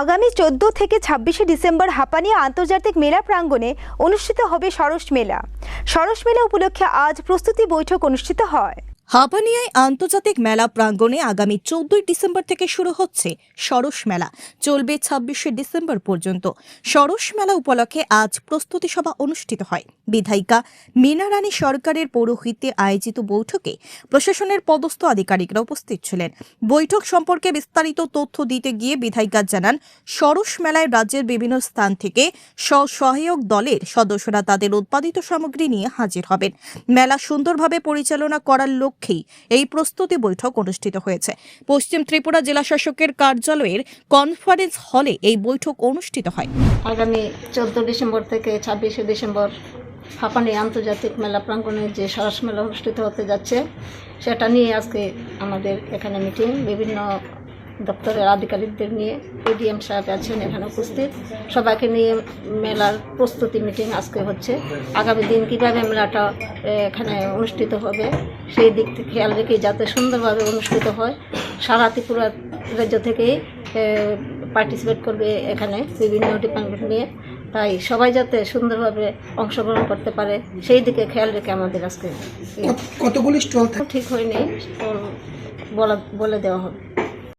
আগামী চোদ্দ থেকে ছাব্বিশে ডিসেম্বর হাপানিয়া আন্তর্জাতিক মেলা প্রাঙ্গণে অনুষ্ঠিত হবে সরস মেলা। সরস মেলা উপলক্ষে আজ প্রস্তুতি বৈঠক অনুষ্ঠিত হয়। হাপানিয়ায় আন্তর্জাতিক মেলা প্রাঙ্গণে আগামী চোদ্দই ডিসেম্বর থেকে শুরু হচ্ছে সরস মেলা। চলবে ছাব্বিশে ডিসেম্বর পর্যন্ত। সরস মেলা উপলক্ষে আজ প্রস্তুতি সভা অনুষ্ঠিত হয়। বিধায়িকা মীনা রানী সরকারের পৌরোহিত্যে আয়োজিত বৈঠকে প্রশাসনের পদস্থ আধিকারিকরা উপস্থিত ছিলেন। বৈঠক সম্পর্কে বিস্তারিত তথ্য দিতে গিয়ে বিধায়িকা জানান, সরস মেলায় রাজ্যের বিভিন্ন স্থান থেকে স্বসহায়ক দলের সদস্যরা তাদের উৎপাদিত সামগ্রী নিয়ে হাজির হবেন। মেলা সুন্দরভাবে পরিচালনা করার লক্ষ্যেই এই প্রস্তুতি বৈঠক অনুষ্ঠিত হয়েছে। পশ্চিম ত্রিপুরা জেলা শাসকের কার্যালয়ের কনফারেন্স হলে এই বৈঠক অনুষ্ঠিত হয়। আগামী চোদ্দ ডিসেম্বর থেকে ছাব্বিশে ডিসেম্বর হাঁপানি আন্তর্জাতিক মেলা প্রাঙ্গণে যে সরস মেলা অনুষ্ঠিত হতে যাচ্ছে, সেটা নিয়ে আজকে আমাদের এখানে মিটিং, বিভিন্ন দপ্তরের আধিকারিকদের নিয়ে এডিএম সাহেব আছেন এখানে উপস্থিত। সবাইকে নিয়ে মেলার প্রস্তুতি মিটিং আজকে হচ্ছে। আগামী দিন কীভাবে মেলাটা এখানে অনুষ্ঠিত হবে সেই দিক থেকে খেয়াল রেখে যাতে সুন্দরভাবে অনুষ্ঠিত হয়। সারা ত্রিপুরা রাজ্য থেকেই পার্টিসিপেট করবে এখানে বিভিন্ন ডিপার্টমেন্ট নিয়ে। তাই সবাই যাতে সুন্দরভাবে অংশগ্রহণ করতে পারে সেই দিকে খেয়াল রেখে আমাদের আজকে। কতগুলি স্টল ঠিক হয়নি বলা বলে দেওয়া হবে।